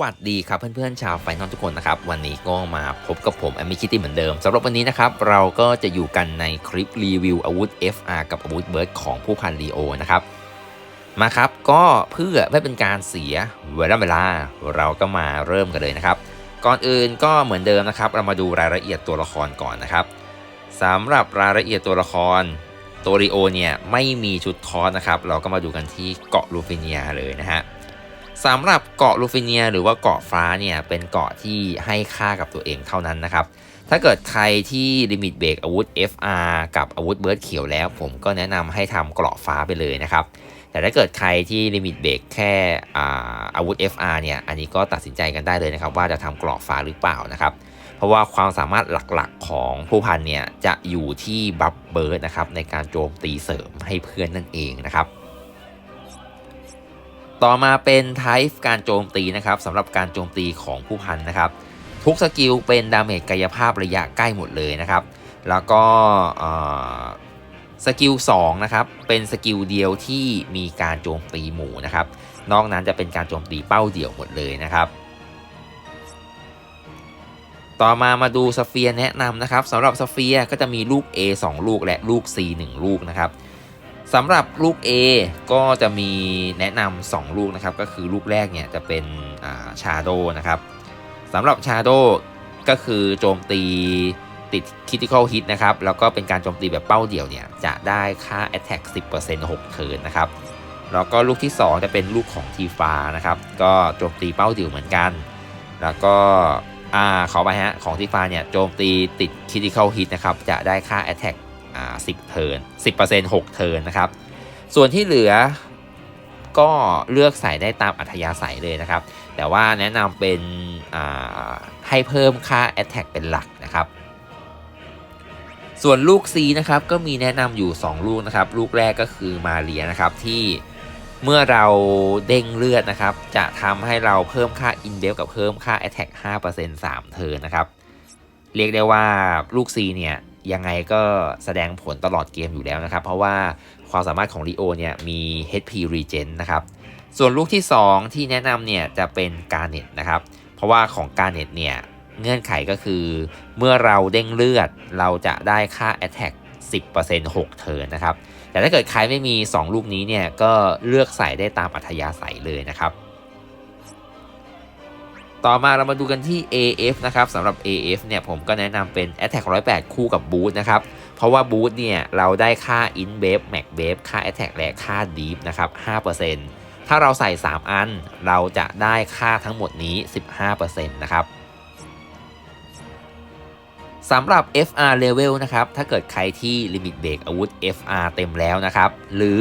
วัสดีครับเพื่อนๆชาวไฟนอลทุกคนนะครับ วันนี้ก็มาพบกับผมแอมมิคิตี้เหมือนเดิมสำหรับวันนี้นะครับ เราก็จะอยู่กันในคลิปรีวิวอาวุธ FR กับอาวุธเบิร์ดของผู้พันลีโอนะครับ มาครับก็เพื่อไม่เป็นการเสียเวลาเวลาเราก็มาเริ่มกันเลยนะครับ ก่อนอื่นก็เหมือนเดิมนะครับ เรามาดูรายละเอียดตัวละครก่อนนะครับสำหรับรายละเอียดตัวละครตัวรีโอเนี่ยไม่มีชุดคอสนะครับเราก็มาดูกันที่เกาะลูฟิเนียเลยนะฮะ สำหรับเกาะลูฟิเนีย หรือว่าเกาะฟ้าเนี่ยเป็นเกาะที่ให้ค่ากับตัวเองเท่านั้นนะครับ ถ้าเกิดใครที่ลิมิตเบรกอาวุธ FR กับอาวุธเบิร์ดเขียวแล้ว ผมก็แนะนำให้ทำเกาะฟ้าไปเลยนะครับ แต่ถ้าเกิดใครที่ลิมิตเบรกแค่อาอาวุธ FR เนี่ยอันนี้ก็ตัดสินใจกันได้เลยนะครับ ว่าจะทำเกาะฟ้าหรือเปล่านะครับเพราะว่าความสามารถหลักๆของผู้พันเนี่ย จะอยู่ที่บัฟเบิร์ดนะครับ ในการโจมตีเสริมให้เพื่อนนั่นเองนะครับ ต่อมาเป็นไทป์การโจมตีนะครับสำหรับการโจมตีของผู้พันนะครับ ทุกสกิลเป็นดาเมจกายภาพระยะใกล้หมดเลยนะครับ แล้วก็สกิล2นะครับเป็นสกิลเดียวที่มีการโจมตีหมู่นะครับ นอกนั้นจะเป็นการโจมตีเป้าเดี่ยวหมดเลยนะครับ ต่อมามาดูสเฟีย์แนะนำนะครับสำหรับสเฟีย์ก็จะมีลูก A 2 ลูกและลูก C 1 ลูกนะครับ สำหรับลูก A ก็จะมีแนะนำ2ลูกนะครับ ก็คือลูกแรกเนี่ยจะเป็นชาโดนะครับสำหรับชาโดก็คือโจมตีติด critical hit นะครับ แล้วก็เป็นการโจมตีแบบเป้าเดี่ยวเนี่ย จะได้ค่า attack 10% 6เทิร์นนะครับ แล้วก็ลูกที่ 2 จะเป็นลูกของทีฟ้านะครับ ก็โจมตีเป้าเดี่ยวเหมือนกัน แล้วก็อ่าขอไปฮะ ของทีฟ้าเนี่ยโจมตีติด critical hit นะครับ จะได้ค่า attack อ่า10เทิร์น10% 6เทิร์นนะครับ ส่วนที่เหลือก็เลือกใส่ได้ตามอัธยาศัยเลยนะครับ แต่ว่าแนะนำเป็นให้เพิ่มค่า attack เป็นหลักนะครับ ส่วนลูก C นะครับก็มีแนะนำอยู่ 2 ลูกนะครับ ลูกแรกก็คือมาเรียนะครับที่เมื่อเราเด้งเลือดนะครับ จะทำให้เราเพิ่มค่า in b e กับเพิ่มค่า attack 5% 3 เทิร์นนะครับ เรียกได้ว่าลูก C เนี่ย ยังไงก็แสดงผลตลอดเกมอยู่แล้วนะครับ เพราะว่าความสามารถของลีโอเนี่ยมี HP Regen นะครับส่วนลูกที่ 2 ที่แนะนำเนี่ยจะเป็นการเน็ตนะครับ เพราะว่าของการเน็ตเนี่ยเงื่อนไขก็คือ เมื่อเราเด้งเลือดเราจะได้ค่า Attack 10% 6 เทิร์นนะครับ แต่ถ้าเกิดใครไม่มี 2 ลูกนี้เนี่ยก็เลือกใส่ได้ตามอัธยาศัยเลยนะครับ ต่อมาเรามาดูกันที่ AF นะครับสำหรับ AF เนี่ยผมก็แนะนำเป็น Attack 108 คู่กับ Boost นะครับ เพราะว่า Boost เนี่ยเราได้ค่า In w a v e Max w a v e ค่า Attack และค่า Deep นะครับ 5%ถ้าเราใส่ 3 อัน เราจะได้ค่าทั้งหมดนี้ 15%นะครับสำหรับ FR level นะครับ ถ้าเกิดใครที่ลิมิตเบรกอาวุธ FR เต็มแล้วนะครับ หรือ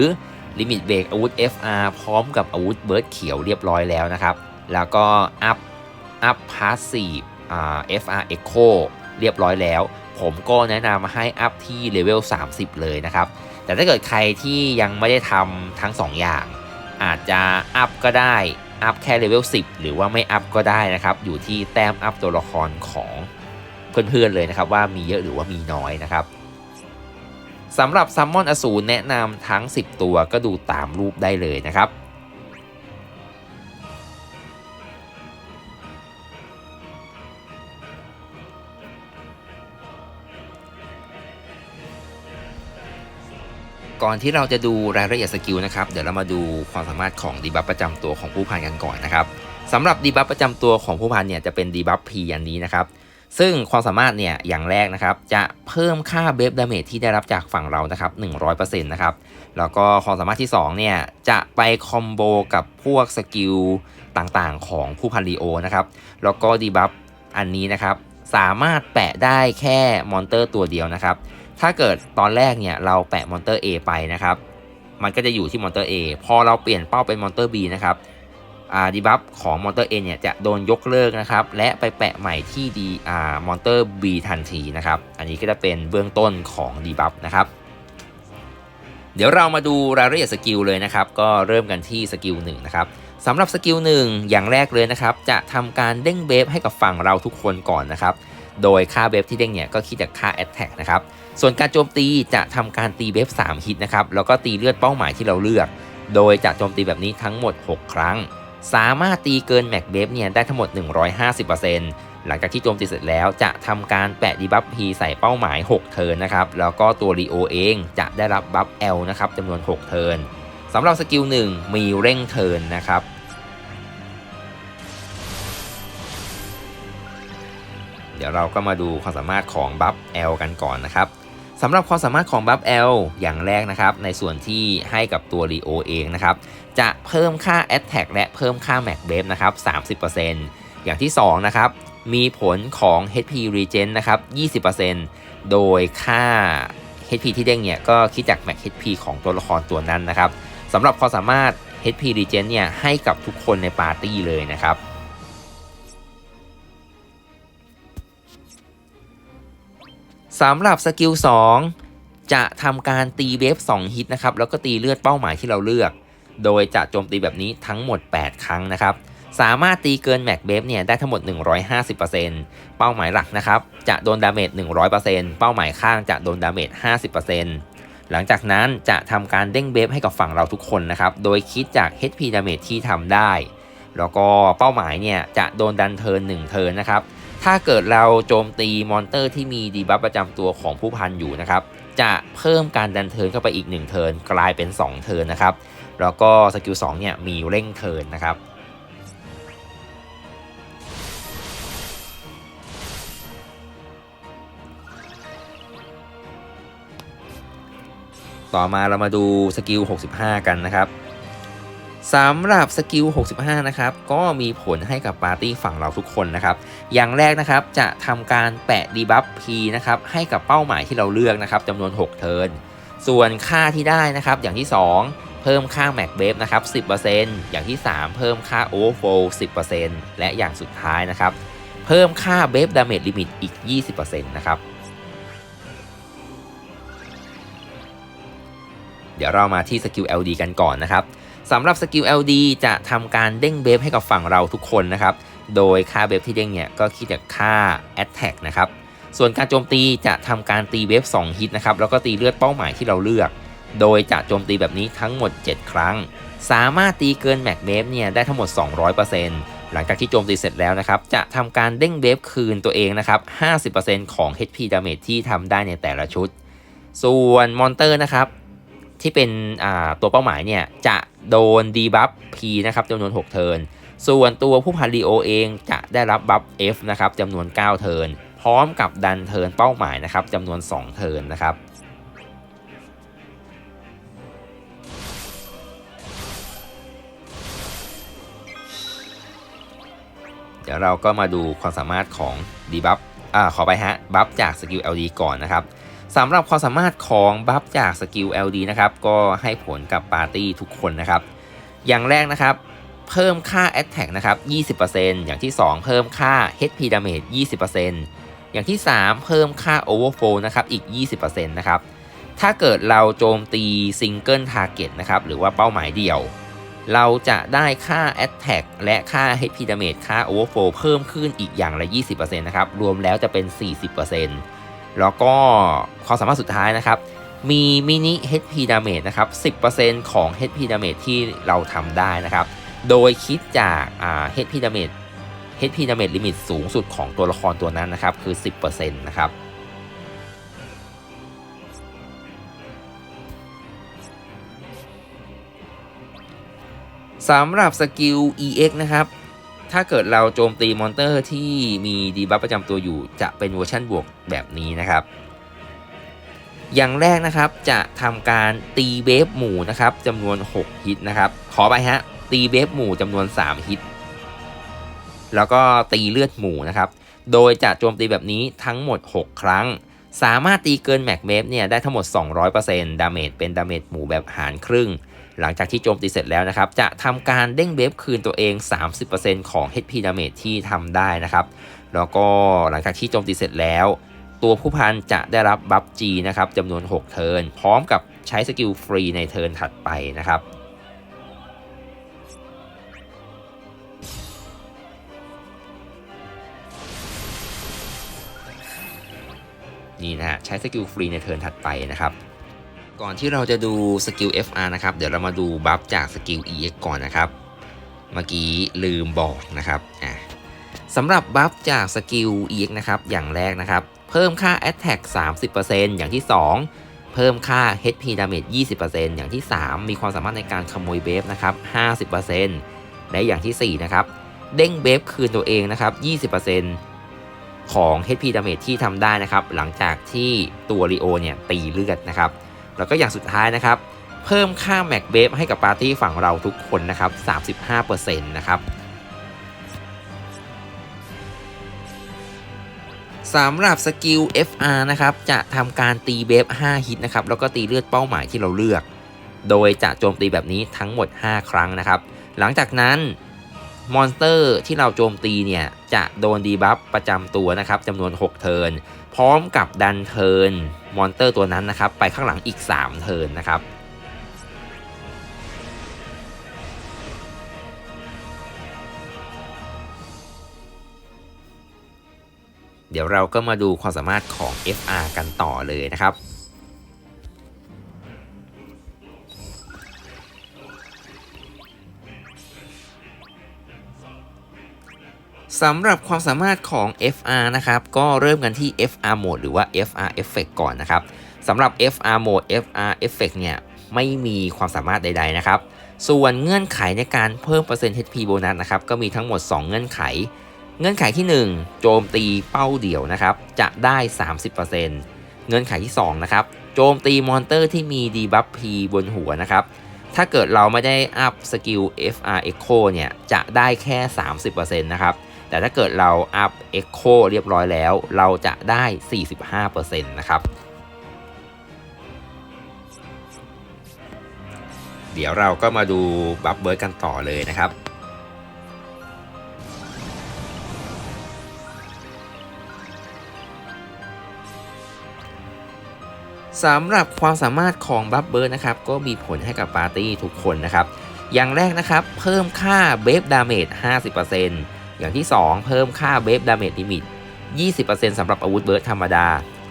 ลิมิตเบรกอาวุธ FR พร้อมกับอาวุธเบิร์ดเขียวเรียบร้อยแล้วนะครับ แล้วก็อัพ อัพพาสซีฟอ่า FR Echo เรียบร้อยแล้ว ผมก็แนะนำให้อัพที่เลเวล 30 เลยนะครับ แต่ถ้าเกิดใครที่ยังไม่ได้ทำทั้ง 2 อย่าง อาจจะอัพก็ได้ อัพแค่เลเวล 10 หรือว่าไม่อัพก็ได้นะครับ อยู่ที่แต้มอัพตัวละครของเพื่อนๆเลยนะครับ ว่ามีเยอะหรือว่ามีน้อยนะครับสำหรับซัมมอนอสูรแนะนำทั้ง 10 ตัวก็ดูตามรูปได้เลยนะครับ ก่อนที่เราจะดูรายละเอียดสกิลนะครับ เดี๋ยวเรามาดูความสามารถของดีบัฟประจำตัวของผู้พันกันก่อนนะครับสำหรับดีบัฟประจำตัวของผู้พันเนี่ยจะเป็นดีบัฟพีอันนี้นะครับ ซึ่งความสามารถเนี่ยอย่างแรกนะครับ จะเพิ่มค่าเบฟดาเมจที่ได้รับจากฝั่งเรานะครับ100%นะครับแล้วก็ความสามารถที่2เนี่ยจะไปคอมโบกับพวกสกิลต่างๆ ของผู้พันลีโอนะครับแล้วก็ดีบัฟอันนี้นะครับ สามารถแปะได้แค่มอนเตอร์ตัวเดียวนะครับ ถ้าเกิดตอนแรกเนี่ยเราแปะมอนเตอร์ A ไปนะครับ มันก็จะอยู่ที่มอนเตอร์ A พอเราเปลี่ยนเป้าเป็นมอนเตอร์ B นะครับดีบัฟของมอนเตอร์ A เนี่ยจะโดนยกเลิกนะครับ และไปแปะใหม่ที่ดีอ่ามอนเตอร์ B ทันทีนะครับ อันนี้ก็จะเป็นเบื้องต้นของดีบัฟนะครับ เดี๋ยวเรามาดูรายละเอียดสกิลเลยนะครับ ก็เริ่มกันที่สกิลหนึ่งนะครับ สำหรับสกิลหนึ่งอย่างแรกเลยนะครับ จะทำการเด้งเบฟให้กับฝั่งเราทุกคนก่อนนะครับ โดยค่าเบฟที่เด้งเนี่ยก็คิดจากค่าแอตแทกนะครับ ส่วนการโจมตีจะทำการตีเบฟ3ฮิตนะครับ แล้วก็ตีเลือดเป้าหมายที่เราเลือก โดยจะโจมตีแบบนี้ทั้งหมด 6 ครั้ง สามารถตีเกินแม็กเบฟเนี่ยได้ทั้งหมด 150%หลังจากที่โจมตีเสร็จแล้วจะทำการแปะดีบัฟ P ใส่เป้าหมาย 6 เทิร์นนะครับ แล้วก็ตัวรีโอเองจะได้รับบัฟ L นะครับจำนวน 6 เทิร์นสำหรับสกิล1มีเร่งเทิร์นนะครับ ดี๋ยวเราก็มาดูความสามารถของบัฟ L กันก่อนนะครับสำหรับความสามารถของบัฟ L อลอย่างแรกนะครับ ในส่วนที่ให้กับตัว r ีโอเองนะครับ จะเพิ่มค่า Attack และเพิ่มค่า Max b a f นะครับ30%อย่างที่ 2 นะครับ มีผลของ HP Regen นะครับ 20%โดยค่า HP ที่เด้งเนี่ย ก็คิดจาก Max HP ของตัวละครตัวนั้นนะครับสำหรับความสามารถ HP Regen เนี่ย ให้กับทุกคนในปาร์ตี้เลยนะครับ สำหรับสกิล2จะทำการตีเวฟ2ฮิตนะครับแล้วก็ตีเลือดเป้าหมายที่เราเลือก โดยจะโจมตีแบบนี้ทั้งหมด 8 ครั้งนะครับสามารถตีเกินแม็กเบฟเนี่ยได้ทั้งหมด 150%เป้าหมายหลักนะครับจะโดนดาเมจ 100%เป้าหมายข้างจะโดนดาเมจ 50%หลังจากนั้นจะทำการเด้งเบฟให้กับฝั่งเราทุกคนนะครับ โดยคิดจาก HP ดาเมจที่ทำได้ แล้วก็เป้าหมายเนี่ยจะโดนดันเทิร์น1เทิร์นนะครับ ถ้าเกิดเราโจมตีมอนเตอร์ที่มีดีบัฟประจำตัวของผู้พันอยู่นะครับ จะเพิ่มการดันเทิร์นเข้าไปอีก 1 เทิร์นกลายเป็น 2 เทิร์นนะครับ แล้วก็สกิล2เนี่ยมีเร่งเทิร์นนะครับต่อมาเรามาดูสกิล 65 กันนะครับ สำหรับสกิล 65 นะครับ ก็มีผลให้กับปาร์ตี้ฝั่งเราทุกคนนะครับ อย่างแรกนะครับจะทำการแปะดีบัฟ P นะครับ ให้กับเป้าหมายที่เราเลือกนะครับจำนวน 6 เทิร์น ส่วนค่าที่ได้นะครับ อย่างที่ 2 เพิ่มค่า Mac b a f นะครับ 10%อย่างที่ 3 เพิ่มค่า Overflow 10%และอย่างสุดท้ายนะครับ เพิ่มค่า b a f Damage Limit อีก 20%นะครับเดี๋ยวเรามาที่สกิล LD กันก่อนนะครับ สำหรับสกิล LD จะทำการเด้งเบฟให้กับฝั่งเราทุกคนนะครับ โดยค่าเบฟที่เด้งเนี่ยก็คิดจากค่า Attack นะครับ ส่วนการโจมตีจะทำการตีเวฟ2ฮิตนะครับ แล้วก็ตีเลือดเป้าหมายที่เราเลือก โดยจะโจมตีแบบนี้ทั้งหมด 7 ครั้ง สามารถตีเกินแม็กเบฟเนี่ยได้ทั้งหมด 200%หลังจากที่โจมตีเสร็จแล้วนะครับ จะทำการเด้งเบฟคืนตัวเองนะครับ 50%ของ HP Damage ที่ทำได้ในแต่ละชุด ส่วนมอนเตอร์นะครับ ที่เป็นตัวเป้าหมายเนี่ยจะโดนดีบัฟ P นะครับจำนวน 6 เทิร์น ส่วนตัวผู้พันลีโอเองจะได้รับบัฟ F นะครับจำนวน 9 เทิร์น พร้อมกับดันเทิร์นเป้าหมายนะครับจำนวน 2 เทิร์นนะครับเดี๋ยวเราก็มาดูความสามารถของดีบัฟอ่าขอไปฮะ บัฟจากสกิล LD ก่อนนะครับ สำหรับความสามารถของบัฟจากสกิล LD นะครับก็ให้ผลกับปาร์ตี้ทุกคนนะครับ อย่างแรกนะครับ เพิ่มค่า Attack นะครับ 20%อย่างที่ 2 เพิ่มค่า HP Damage 20%อย่างที่ 3 เพิ่มค่า Overflow นะครับอีก 20%นะครับถ้าเกิดเราโจมตี Single Target นะครับหรือว่าเป้าหมายเดี่ยว เราจะได้ค่า Attack และค่า HP Damage ค่า Overflow เพิ่มขึ้นอีกอย่างละ 20%นะครับรวมแล้วจะเป็น 40% แล้วก็ความสามารถสุดท้ายนะครับ มีมินิ HP Damage นะครับ 10%ของ HP Damage ที่เราทำได้นะครับ โดยคิดจากอ่า HP Damage HP Damage Limit สูงสุดของตัวละครตัวนั้นนะครับ คือ 10%นะครับสำหรับสกิล EX นะครับ ถ้าเกิดเราโจมตีมอนเตอร์ที่มีดีบัฟประจำตัวอยู่ จะเป็นเวอร์ชันบวกแบบนี้นะครับ อย่างแรกนะครับจะทำการตีเวฟหมู่นะครับจำนวน 6 ฮิตนะครับ ขอไปฮะ ตีเวฟหมู่จำนวน 3 ฮิต แล้วก็ตีเลือดหมู่นะครับ โดยจะโจมตีแบบนี้ทั้งหมด 6 ครั้ง สามารถตีเกินแม็กเมฟเนี่ยได้ทั้งหมด 200%ดาเมจเป็นดาเมจหมู่แบบหารครึ่ง หลังจากที่โจมตีเสร็จแล้วนะครับ จะทำการเด้งเบฟคืนตัวเอง 30%ของ HP Damage ที่ทำได้นะครับ แล้วก็หลังจากที่โจมตีเสร็จแล้ว ตัวผู้พันจะได้รับบัฟ G นะครับจำนวน 6 เทิร์นพร้อมกับใช้สกิลฟรีในเทิร์นถัดไปนะครับนี่นะฮะใช้สกิลฟรีในเทิร์นถัดไปนะครับ ก่อนที่เราจะดูสกิล FR นะครับ เดี๋ยวเรามาดูบัฟจากสกิล EX ก่อนนะครับ เมื่อกี้ลืมบอกนะครับอะสำหรับบัฟจากสกิล EX นะครับ อย่างแรกนะครับ เพิ่มค่า Attack 30%อย่างที่ 2 เพิ่มค่า HP Damage 20%อย่างที่ 3 มีความสามารถในการขโมยเบฟนะครับ 50%และอย่างทีสี่4 นะครับ เด้งเบฟคืนตัวเองนะครับ 20%ของ HP Damage ที่ทำได้นะครับ หลังจากที่ตัวรีโอเนี่ยตีเลือดนะครับ แล้วก็อย่างสุดท้ายนะครับ เพิ่มค่าแม็กเบฟให้กับปาร์ตี้ฝั่งเราทุกคนนะครับ 35%นะครับสำหรับสกิล FR นะครับจะทำการตีเบฟ5ฮิตนะครับแล้วก็ตีเลือดเป้าหมายที่เราเลือก โดยจะโจมตีแบบนี้ทั้งหมด 5 ครั้งนะครับ หลังจากนั้นมอนสเตอร์ที่เราโจมตีเนี่ยจะโดนดีบัฟประจำตัวนะครับจำนวน 6 เทิร์น พร้อมกับดันเทิร์นมอนเตอร์ตัวนั้นนะครับ ไปข้างหลังอีก 3 เทิร์นนะครับ เดี๋ยวเราก็มาดูความสามารถของ FR กันต่อเลยนะครับ สำหรับความสามารถของ FR นะครับ ก็เริ่มกันที่ FR Mode หรือว่า FR Effect ก่อนนะครับสำหรับ FR Mode FR Effect เนี่ย ไม่มีความสามารถใด ๆ นะครับ ส่วนเงื่อนไขในการเพิ่มเปอร์เซ็นต์ HP โบนัสนะครับ ก็มีทั้งหมด 2 เงื่อนไข เงื่อนไขที่ 1 โจมตีเป้าเดี่ยวนะครับ จะได้ 30%เงื่อนไขที่ 2 นะครับ โจมตีมอนเตอร์ที่มีดีบัฟ P บนหัวนะครับถ้าเกิดเราไม่ได้อัพสกิล FR Echo เนี่ย จะได้แค่ 30%นะครับ แต่ถ้าเกิดเราอัพ Echo เรียบร้อยแล้ว เราจะได้ 45%นะครับเดี๋ยวเราก็มาดูบัฟเบิร์ดกันต่อเลยนะครับ สำหรับความสามารถของบัฟเบิร์ดนะครับ ก็มีผลให้กับปาร์ตี้ทุกคนนะครับ อย่างแรกนะครับ เพิ่มค่าเบฟดาเมจ 50% อย่างที่ 2 เพิ่มค่าเบฟดาเมจลิมิต 20%สำหรับอาวุธเบิร์ดธรรมดา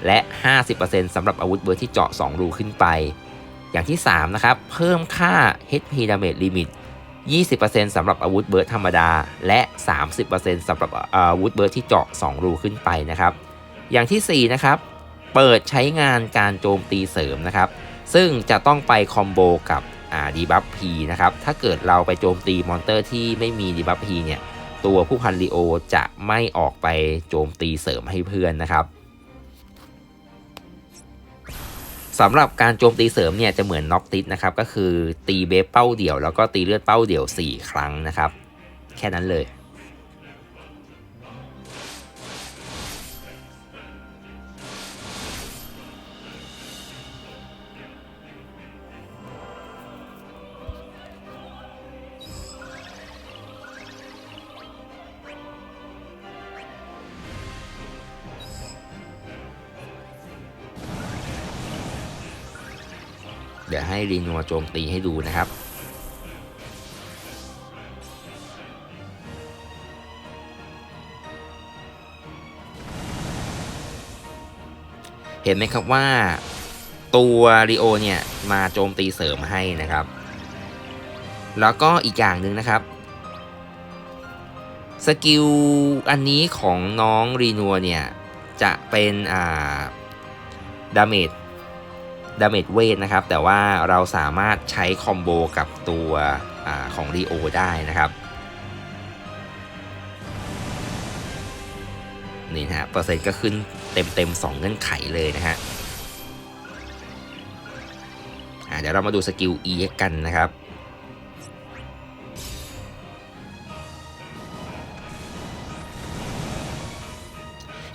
และ 50%สำหรับอาวุธเบิร์ดที่เจาะ 2 รูขึ้นไป อย่างที่ 3 นะครับ เพิ่มค่า HP Damage Limit 20%สำหรับอาวุธเบิร์ดธรรมดา และ 30%สำหรับอาวุธเบิร์ดที่เจาะ 2 รูขึ้นไปนะครับ อย่างทีสี่ 4 นะครับ เปิดใช้งานการโจมตีเสริมนะครับ ซึ่งจะต้องไปคอมโบกับดีบัฟพีนะครับ ถ้าเกิดเราไปโจมตีมอนเตอร์ที่ไม่มีดีบัฟพีเนี่ย ตัวผู้พันลีโอจะไม่ออกไปโจมตีเสริมให้เพื่อนนะครับสำหรับการโจมตีเสริมเนี่ยจะเหมือนน็อกติสนะครับก็คือตีเบฟเป้าเดี่ยว แล้วก็ตีเลือดเป้าเดี่ยว 4 ครั้งนะครับ แค่นั้นเลย เดี๋ยวให้รีนัวโจมตีให้ดูนะครับเห็นไหมครับว่าตัวริโอเนี่ยมาโจมตีเสริมให้นะครับ แล้วก็อีกอย่างหนึ่งนะครับสกิลอันนี้ของน้องรีนัวเนี่ยจะเป็นอ่าดาเมจ ดาเมจเวทนะครับ แต่ว่าเราสามารถใช้คอมโบกับตัวอของรีโอได้นะครับนี่นะฮะเปอร์เซ็นต์ก็ขึ้นเต็มเต็มสองเงื่อนไขเลยนะฮะเดี๋ยวเรามาดูสกิล EX กันนะครับ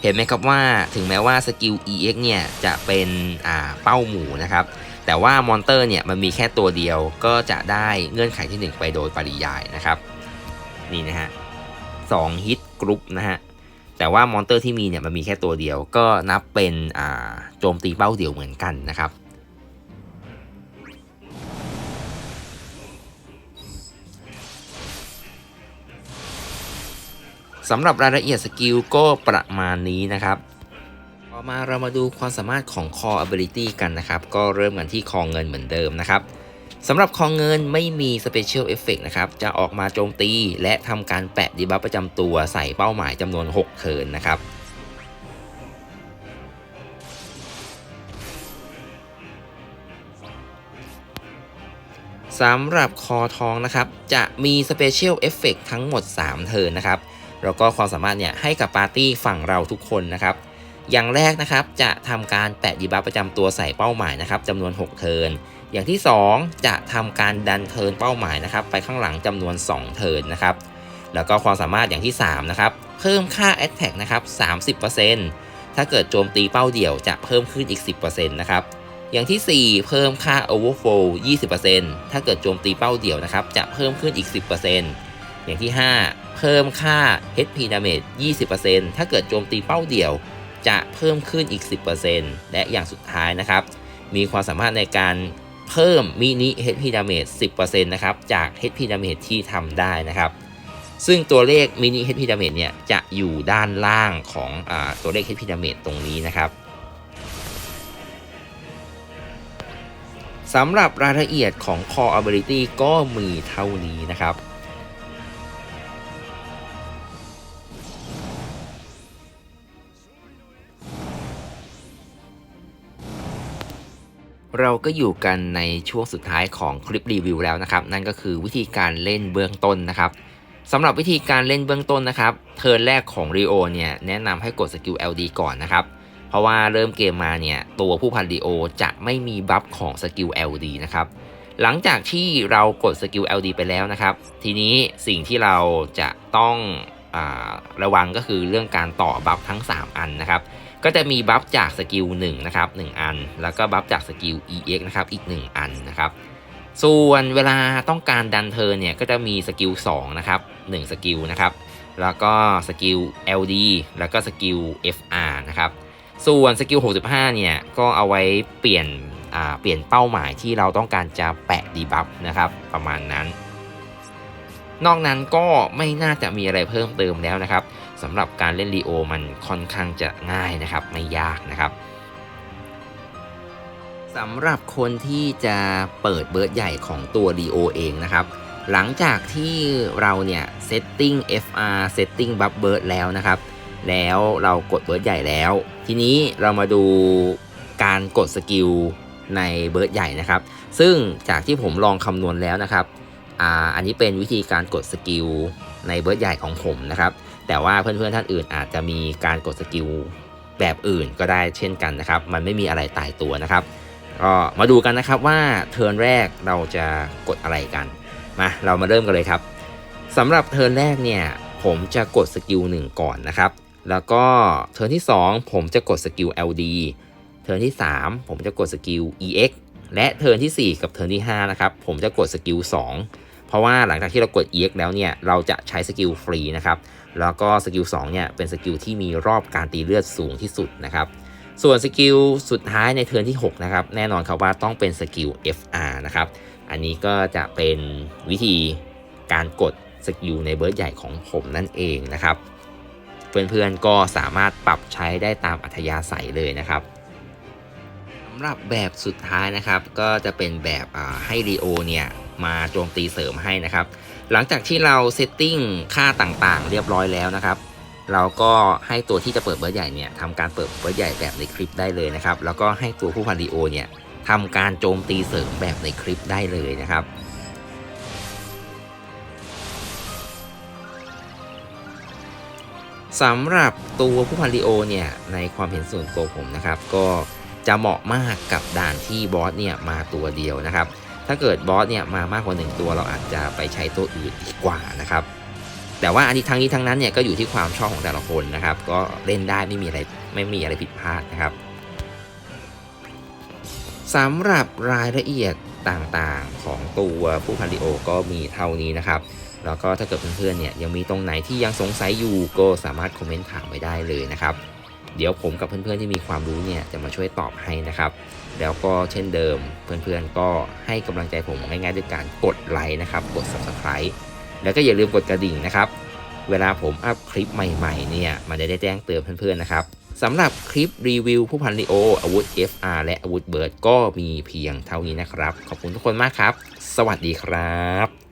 เห็นไหมครับว่าถึงแม้ว่าสกิล EX เนี่ยจะเป็นเป้าหมู่นะครับแต่ว่ามอนเตอร์เนี่ยมันมีแค่ตัวเดียวก็จะได้เงื่อนไขที่ 1 ไปโดยปริยายนะครับนี่นะฮะสองฮิตกรุ๊ปนะฮะแต่ว่ามอนเตอร์ที่มีเนี่ยมันมีแค่ตัวเดียวก็นับเป็นโจมตีเป้าเดียวเหมือนกันนะครับ สำหรับรายละเอียดสกิลก็ประมาณนี้นะครับต่อมาเรามาดูความสามารถของ Core Ability กันนะครับ ก็เริ่มกันที่คอเงินเหมือนเดิมนะครับสำหรับคองเงินไม่มี Special Effect นะครับ จะออกมาโจมตี และทำการแปะดีบัฟประจำตัวใส่เป้าหมายจำนวน 6 เทินนะครับสำหรับคอทองนะครับ จะมี Special Effect ทั้งหมด 3 เทินนะครับ แล้วก็ความสามารถเนี่ยให้กับปาร์ตี้ฝั่งเราทุกคนนะครับอย่างแรกนะครับจะทำการแปะดีบัฟประจำตัวใส่เป้าหมายนะครับจำนวน 6 เทิร์นอย่างที่ 2 จะทำการดันเทิร์นเป้าหมายนะครับไปข้างหลังจำนวน 2 เทิร์นนะครับแล้วก็ความสามารถอย่างที่3นะครับเพิ่มค่า Attack นะครับ30%ถ้าเกิดโจมตีเป้าเดี่ยวจะเพิ่มขึ้นอีก 10%นะครับอย่างที่ 4 เพิ่มค่า Overflow 20%ถ้าเกิดโจมตีเป้าเดี่ยวนะครับจะเพิ่มขึ้นอีก 10%อย่างที่ 5 เพิ่มค่า HP Damage 20%ถ้าเกิดโจมตีเป้าเดี่ยว จะเพิ่มขึ้นอีก 10%และอย่างสุดท้ายนะครับ มีความสามารถในการเพิ่มมินิ HP Damage 10%นะครับจาก HP Damage ที่ทำได้นะครับ ซึ่งตัวเลขมินิ HP Damage เนี่ยจะอยู่ด้านล่างของอตัวเลข HP Damage ตรงนี้นะครับสำหรับรายละเอียดของ Core Ability ก็มีเท่านี้นะครับ เราก็อยู่กันในช่วงสุดท้ายของคลิปรีวิวแล้วนะครับ นั่นก็คือวิธีการเล่นเบื้องต้นนะครับสำหรับวิธีการเล่นเบื้องต้นนะครับ เทิร์นแรกของรีโอเนี่ยแนะนำให้กดสกิล LD ก่อนนะครับ เพราะว่าเริ่มเกมมาเนี่ยตัวผู้พันรีโอจะไม่มีบัฟของสกิล LD นะครับหลังจากที่เรากดสกิล LD ไปแล้วนะครับ ทีนี้สิ่งที่เราจะต้องอระวังก็คือเรื่องการต่อบัฟทั้ง 3 อันนะครับ ก็จะมีบัฟจากสกิล1นะครับ1อัน แล้วก็บัฟจากสกิล EX นะครับอีก 1 อันนะครับ ส่วนเวลาต้องการดันเทิร์นเนี่ยก็จะมีสกิล2นะครับ1สกิลนะครับ แล้วก็สกิล LD แล้วก็สกิล FR นะครับ ส่วนสกิล 65 เนี่ยก็เอาไว้เปลี่ยนเปลี่ยนเป้าหมายที่เราต้องการจะแปะดีบัฟนะครับประมาณนั้น นอกนั้นก็ไม่น่าจะมีอะไรเพิ่มเติมแล้วนะครับ สำหรับการเล่นรีโอมันค่อนข้างจะง่ายนะครับ ไม่ยากนะครับสำหรับคนที่จะเปิดเบิร์ดใหญ่ของตัวรีโอเองนะครับ หลังจากที่เราเนี่ยเซตติ้ง FR เซตติ้งบัฟเบิร์ดแล้วนะครับ แล้วเรากดเบิร์ดใหญ่แล้ว ทีนี้เรามาดูการกดสกิลในเบิร์ดใหญ่นะครับ ซึ่งจากที่ผมลองคำนวณแล้วนะครับอ่าอันนี้เป็นวิธีการกดสกิลในเบิร์ดใหญ่ของผมนะครับ แต่ว่าเพื่อนๆท่านอื่นอาจจะมีการกดสกิลแบบอื่นก็ได้เช่นกันนะครับ มันไม่มีอะไรตายตัวนะครับ ก็มาดูกันนะครับว่าเทิร์นแรกเราจะกดอะไรกัน มาเรามาเริ่มกันเลยครับสำหรับเทิร์นแรกเนี่ยผมจะกดสกิล1ก่อนนะครับ แล้วก็เทิร์นที่ 2 ผมจะกดสกิล LD เทิร์นที่ 3 ผมจะกดสกิล EX และเทิร์นที่ 4 กับเทิร์นที่5นะครับผมจะกดสกิล2เพราะว่าหลังจากที่เรากด EX แล้วเนี่ยเราจะใช้สกิลฟรีนะครับ แล้วก็สกิล2เนี่ยเป็นสกิลที่มีรอบการตีเลือดสูงที่สุดนะครับส่วนสกิลสุดท้ายในเทิร์นที่6นะครับแน่นอนครับว่าต้องเป็นสกิล FR นะครับอันนี้ก็จะเป็นวิธีการกดสกิลในเบิร์ดใหญ่ของผมนั่นเองนะครับเพื่อนๆก็สามารถปรับใช้ได้ตามอัธยาศัยเลยนะครับสำหรับแบบสุดท้ายนะครับก็จะเป็นแบบให้รีโอเนี่ย มาโจมตีเสริมให้นะครับ หลังจากที่เราเซตติ้งค่าต่างๆ เรียบร้อยแล้วนะครับเราก็ให้ตัวที่จะเปิดเบิร์ใหญ่เนี่ยทำการเปิดเบิร์ใหญ่แบบในคลิปได้เลยนะครับ แล้วก็ให้ตัวผู้พันรีโอเนี่ยทำการโจมตีเสริมแบบในคลิปได้เลยนะครับ สำหรับตัวผู้พันริโอเนี่ยในความเห็นส่วนตัวผมนะครับ ก็จะเหมาะมากกับด่านที่บอสเนี่ยมาตัวเดียวนะครับ ถ้าเกิดบอสเนี่ยมามากกว่าหนึ่งตัวเราอาจจะไปใช้ตัวอื่นดีกว่านะครับ แต่ว่าอันนี้ทั้งนี้ทั้งนั้นเนี่ยก็อยู่ที่ความชอบของแต่ละคนนะครับ ก็เล่นได้ไม่มีอะไรไม่มีอะไรผิดพลาดนะครับสำหรับรายละเอียดต่างๆของตัวผู้พันริโอก็มีเท่านี้นะครับ แล้วก็ถ้าเกิดเพื่อนๆเนี่ยยังมีตรงไหนที่ยังสงสัยอยู่ก็สามารถคอมเมนต์ถามไว้ได้เลยนะครับ เดี๋ยวผมกับเพื่อนๆที่มีความรู้เนี่ยจะมาช่วยตอบให้นะครับ แล้วก็เช่นเดิม เพื่อนๆก็ให้กำลังใจผมง่ายๆด้วยการกดไลค์นะครับ กด subscribe แล้วก็อย่าลืมกดกระดิ่งนะครับ เวลาผมอัพคลิปใหม่ๆเนี่ยมันจะได้แจ้งเตือนเพื่อนๆนะครับสำหรับคลิปรีวิวผู้พันลีโออาวุธ FR และอาวุธเบิร์ดก็มีเพียงเท่านี้นะครับ ขอบคุณทุกคนมากครับ สวัสดีครับ